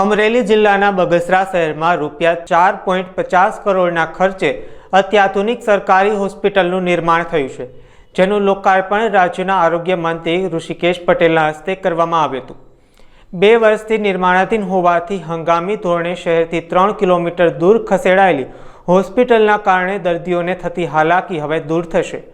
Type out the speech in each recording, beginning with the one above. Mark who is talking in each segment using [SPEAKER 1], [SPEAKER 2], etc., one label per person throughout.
[SPEAKER 1] અમરેલી જિલ્લાના બગસરા શહેરમાં રૂપિયા ચાર પોઈન્ટ પચાસ કરોડના ખર્ચે અત્યાધુનિક સરકારી હોસ્પિટલનું નિર્માણ થયું છે, જેનું લોકાર્પણ રાજ્યના આરોગ્ય મંત્રી ઋષિકેશ પટેલના હસ્તે કરવામાં આવ્યું હતું. બે વર્ષથી નિર્માણાધીન હોવાથી હંગામી ધોરણે શહેરથી ત્રણ કિલોમીટર દૂર ખસેડાયેલી હોસ્પિટલના કારણે દર્દીઓને થતી હાલાકી હવે દૂર થશે.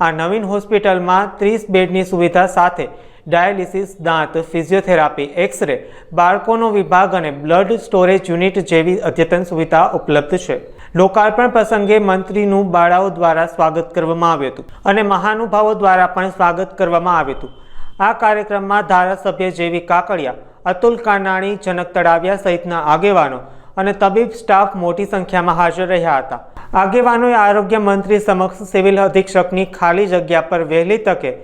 [SPEAKER 1] આ નવીન હોસ્પિટલમાં ત્રીસ બેડની સુવિધા સાથે ડાયાલિસિસ, દાંત, ફિઝિયોથેરાપી, એક્સરે, બાળકોનો વિભાગ અને બ્લડ સ્ટોરેજ યુનિટ જેવી અદ્યતન સુવિધા ઉપલબ્ધ છે. લોકાર્પણ પ્રસંગે મંત્રીનું બાળાઓ દ્વારા સ્વાગત કરવામાં આવ્યું હતું અને મહાનુભાવો દ્વારા પણ સ્વાગત કરવામાં આવ્યું હતું. આ કાર્યક્રમમાં ધારાસભ્ય જેવી કાકડિયા, અતુલ કાનાણી, જનક તળાવિયા સહિતના આગેવાનો અને તબીબ સ્ટાફ મોટી સંખ્યામાં હાજર રહ્યા હતા. આગેવાનોએ આરોગ્ય મંત્રી સમક્ષ સિવિલ અધિક્ષકની ખાલી જગ્યા પર વહેલી તકે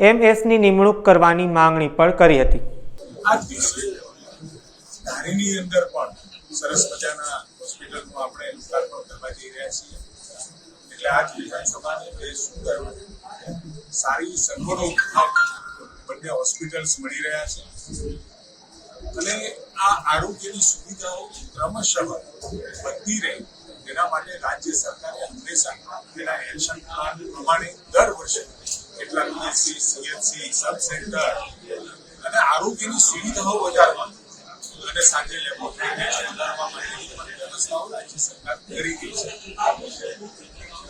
[SPEAKER 1] એમએસની નિમણૂક કરવાની માંગણી પણ કરી હતી.
[SPEAKER 2] મળી રહ્યા છે. અને આ આરોગ્યની સુવિધાઓ ક્રમશઃ વધતી રહે. તેના માટે રાજ્ય સરકારે હંમેશા તેના એક્શન પ્રમાણે દર વર્ષે કેટલાક પીએચસી સીએચસી સબ સેન્ટર અને આરોગ્યની સુવિધાઓ વધારવા અને સાથે લેબોરેટરી વધારવા માટેની વ્યવસ્થાઓ રાજ્ય સરકાર કરી રહી છે.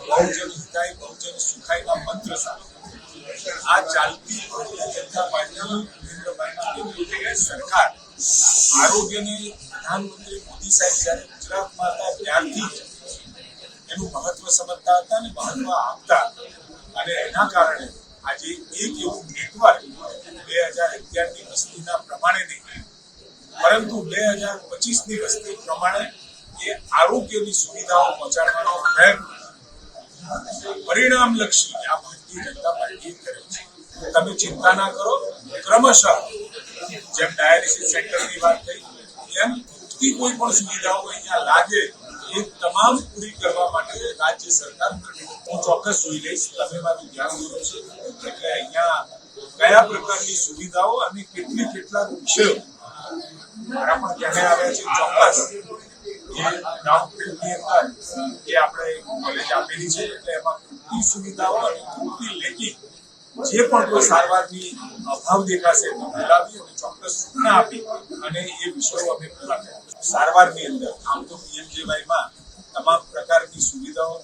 [SPEAKER 2] બહુજન હિતાય, બહુજન સુખાયના મંત્ર સાથે આ ચાલતી ભારતીય જનતા પાર્ટીની નરેન્દ્રભાઈના નેતૃત્વની સરકાર આરોગ્યને પ્રધાનમંત્રી મોદી સાહેબ જ્યારે ગુજરાતમાં હતા ત્યારથી એનું મહત્વ સમજતા હતા અને મહત્વ આપતા અને એના કારણે આજે એક એવું નેટવર્ક બે હજાર અગિયારની વસ્તીના પ્રમાણે નહીં પરંતુ બે હજાર પચીસની વસ્તી પ્રમાણે એ આરોગ્યની સુવિધાઓ પહોંચાડવાનો પ્રયત્ન પરિણામલક્ષી આ ભારતીય જનતા પાર્ટીએ કર્યો છે. તમે ચિંતા ના કરો, ક્રમશઃ જેમ ડાયાલિસિસ સેન્ટરની વાત થઈ, એમ કોઈ પણ સુવિધાઓ અહીંયા લાગે એ તમામ પૂરી કરવા માટે રાજ્ય સરકાર હું ચોક્કસ જોઈ લઈશ. તમે મારું ધ્યાન દોરો છો. એટલે અહીંયા કયા પ્રકારની સુવિધાઓ અને કેટલી કેટલા વિષયો મારા પણ ધ્યાને આવ્યા છે. ચોક્કસ એ આપણે કોલેજ આપેલી છે. એટલે એમાં પૂરતી સુવિધાઓ અને પૂરતી લેખી જે પણ કોઈ સારવારની અભાવ દેખાશે તો બોલાવી અને ચોક્કસ સૂચના આપી અને એ વિષયો અમે પૂરા કર્યા સારવારની અંદર આમ તો પીએમજેવાયમાં તમામ પ્રકારની સુવિધાઓ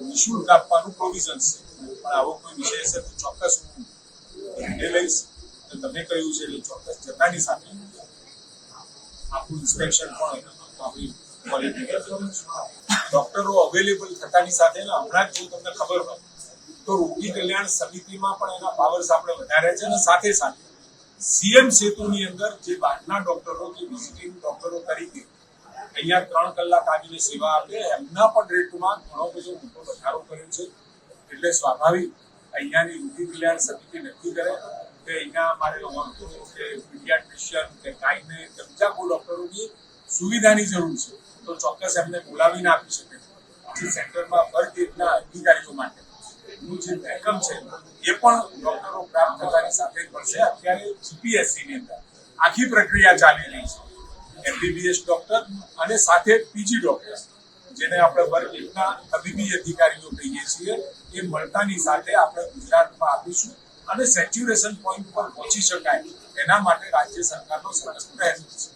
[SPEAKER 2] નિઃશુલ્ક આપવાનું પ્રોવિઝન છે. પણ આવો કોઈ વિષય હશે તો ચોક્કસ હું ધ્યાને લઈશ. તમે કહ્યું છે એટલે ચોક્કસ જતાની સાથે આપણું ઇન્સ્પેક્શન પણ આપણી ડોક્ટરો અવેલેબલ થતાની સાથે હમણાં જ જો તમને ખબર હોય, તો રોગી કલ્યાણ સમિતિમાં પણ એના પાવર્સ આપણે વધાર્યા છે અને સાથે સાથે સીએમ સેતુની અંદર જે બહારના ડોક્ટરો કે વિઝિટિંગ ડોક્ટરો તરીકે અહીંયા ત્રણ કલાક આવીને સેવા આપે, એમના પણ રેટમાં ઘણો બધો મોટો વધારો કર્યો છે. એટલે સ્વાભાવિક અહીંયાની રોગી કલ્યાણ સમિતિ નક્કી કરે કે અહીંયા અમારે ઓર્થો કે પીડિયાટ્રિશિયન કે ગાયને કે બીજા કોઈ ડોક્ટરોની સુવિધાની જરૂર છે, તો ચોક્કસ એમને બોલાવીને આપી શકે. પછી સેન્ટરમાં પર એટલા અધિકારીઓ માટે નું જે બેકઅપ છે, એ પણ થતાની સાથે જ અત્યારે જીપીએસસી ની અંદર આખી પ્રક્રિયા ચાલી રહી છે. એમબીબીએસ ડોક્ટર અને સાથે પીજી ડોક્ટર જેને આપણે વર્ગ એકના તબીબી અધિકારીઓ કહીએ છીએ, એ મળતાની સાથે આપણે ગુજરાતમાં આપીશું અને સેચ્યુરેશન પોઈન્ટ પર પહોંચી શકાય. એના માટે રાજ્ય સરકારનો સરસ પ્રયત્ન છે.